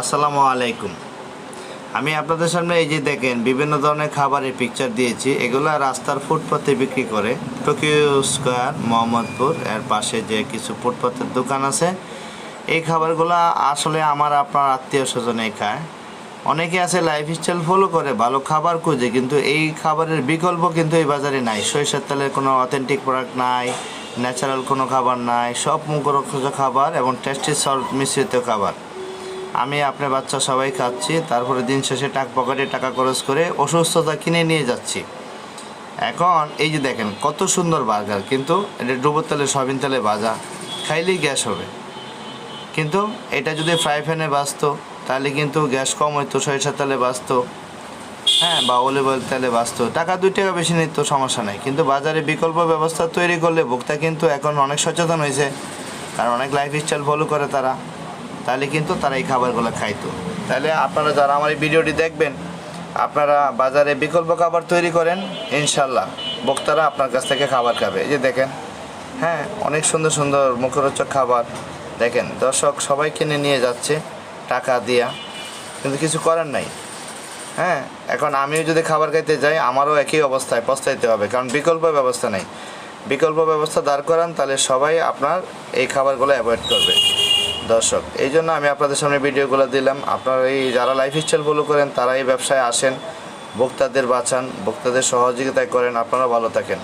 আসসালামু আলাইকুম। আমি আপনাদের সামনে এই যে দেখেন, বিভিন্ন ধরনের খাবারের পিকচার দিয়েছি। এগুলো রাস্তার ফুটপাতে বিক্রি করে। টোকিও স্কোয়ার মোহাম্মদপুর, এর পাশে যে কিছু ফুটপাতের দোকান আছে, এই খাবারগুলো আসলে আমার আপনার আত্মীয় স্বজনেই খায়। অনেকে আছে লাইফস্টাইল ফলো করে, ভালো খাবার খুঁজে, কিন্তু এই খাবারের বিকল্প কিন্তু এই বাজারে নাই। সরিষার তেলের কোনো অথেন্টিক প্রোডাক্ট নাই ন্যাচারাল কোনো খাবার নাই, সব মুখরোচক খাবার এবং টেস্টি সল্ট মিশ্রিত খাবার। আমি আপনার বাচ্চা সবাই খাচ্ছি, তারপরে দিন শেষে টাক পকেটে টাকা খরচ করে অসুস্থতা কিনে নিয়ে যাচ্ছি। এখন এই যে দেখেন, কত সুন্দর বার্গার, কিন্তু এটা ডুবোর তেলে, সয়াবিন তেলে ভাজা, খাইলেই গ্যাস হবে। কিন্তু এটা যদি ফ্রাই প্যানে বাঁচতো তাহলে কিন্তু গ্যাস কম হইতো সরিষার তেলে বাঁচতো হ্যাঁ বা অলিভ অয়েল তেলে বাঁচতো টাকা দুই টাকা বেশি নিত, সমস্যা নেই। কিন্তু বাজারে বিকল্প ব্যবস্থা তৈরি করলে ভোক্তা কিন্তু এখন অনেক সচেতন হয়েছে, কারণ অনেক লাইফ স্টাইল ফলো করে তারা। তাহলে কিন্তু তারা এই খাবারগুলো খাইতো। তাহলে আপনারা যারা আমার এই ভিডিওটি দেখবেন, আপনারা বাজারে বিকল্প খাবার তৈরি করেন, ইনশাল্লাহ বক্তারা আপনার কাছ থেকে খাবার খাবে। এই যে দেখেন হ্যাঁ অনেক সুন্দর সুন্দর মুখরোচক খাবার। দেখেন, দর্শক সবাই কিনে নিয়ে যাচ্ছে টাকা দিয়া, কিন্তু কিছু করার নাই। হ্যাঁ এখন আমিও যদি খাবার খাইতে যাই, আমারও একই অবস্থায় পস্তাইতে হবে, কারণ বিকল্প ব্যবস্থা নেই। বিকল্প ব্যবস্থা দাঁড় করান, তাহলে সবাই আপনার এই খাবারগুলো অ্যাভয়েড করবে। দর্শক, এই জন্য আমি আপনাদের সামনে ভিডিওগুলো দিলাম। আপনারা এই যারা লাইফ স্টাইল ফলো করেন, তারা এই ব্যবসায় আসেন, ভোক্তাদের বাঁচান, ভোক্তাদের সহযোগিতায় করেন। আপনারা ভালো থাকেন।